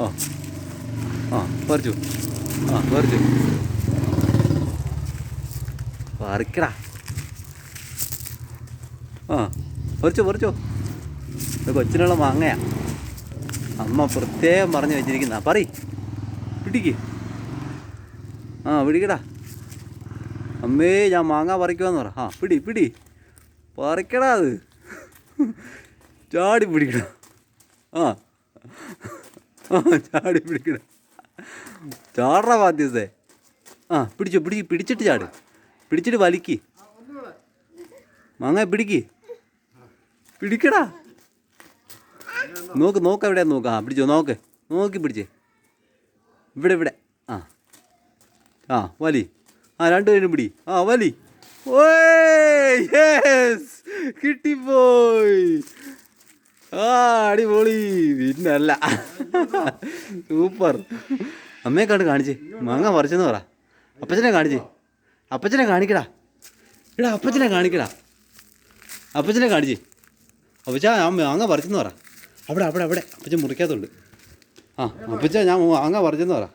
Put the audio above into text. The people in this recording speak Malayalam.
ഓ ആ പറിച്ചു ആ പറിച്ചു പറിക്കടാ. ആ പറിച്ചോ പറിച്ചോ ഇത് കൊച്ചിനുള്ള മാങ്ങയാ. അമ്മ പ്രത്യേകം പറഞ്ഞു വെച്ചിരിക്കുന്ന. പറ പിടിക്ക്. ആ പിടിക്കടാ. അമ്മേ ഞാൻ മാങ്ങ പറിക്കുവാന്ന് പറ. ആ പിടി പിടി. പറിക്കടാ അത്. ചാടി പിടിക്കണം ആ ആ. ചാടി പിടിക്കടാ ചാടറ ബാധ്യതേ ആ പിടിച്ചു പിടി പിടിച്ചിട്ട് ചാട്. പിടിച്ചിട്ട് വലിക്ക്. മാങ്ങ പിടിക്ക്. പിടിക്കടാ. നോക്ക് നോക്ക് എവിടെ നോക്ക്. ആ പിടിച്ചോ നോക്ക്. നോക്കി പിടിച്ചേ. ഇവിടെ ഇവിടെ. ആ. ആ വലി. ആ രണ്ടുപേരും പിടി. ആ വലി. യെസ് കിട്ടിപ്പോയി. ആ അടിപൊളി. പിന്നല്ല. സൂപ്പർ. അമ്മയെ കണ്ട് കാണിച്ച്. മാങ്ങ പറിച്ചെന്ന് പറ. അപ്പച്ചനെ കാണിച്ച്. അപ്പച്ചനെ കാണിക്കടാ. എടാ അപ്പച്ചനെ കാണിക്കടാ. അപ്പച്ചനെ കാണിച്ച്. അപ്പച്ച ഞാൻ മാങ്ങ പറിച്ചെന്ന് പറ. അവിടെ അവിടെ അവിടെ. അപ്പച്ചൻ മുറിക്കാത്തുണ്ട് ആ അപ്പച്ച ഞാൻ മാങ്ങ പറിച്ചെന്ന് പറ.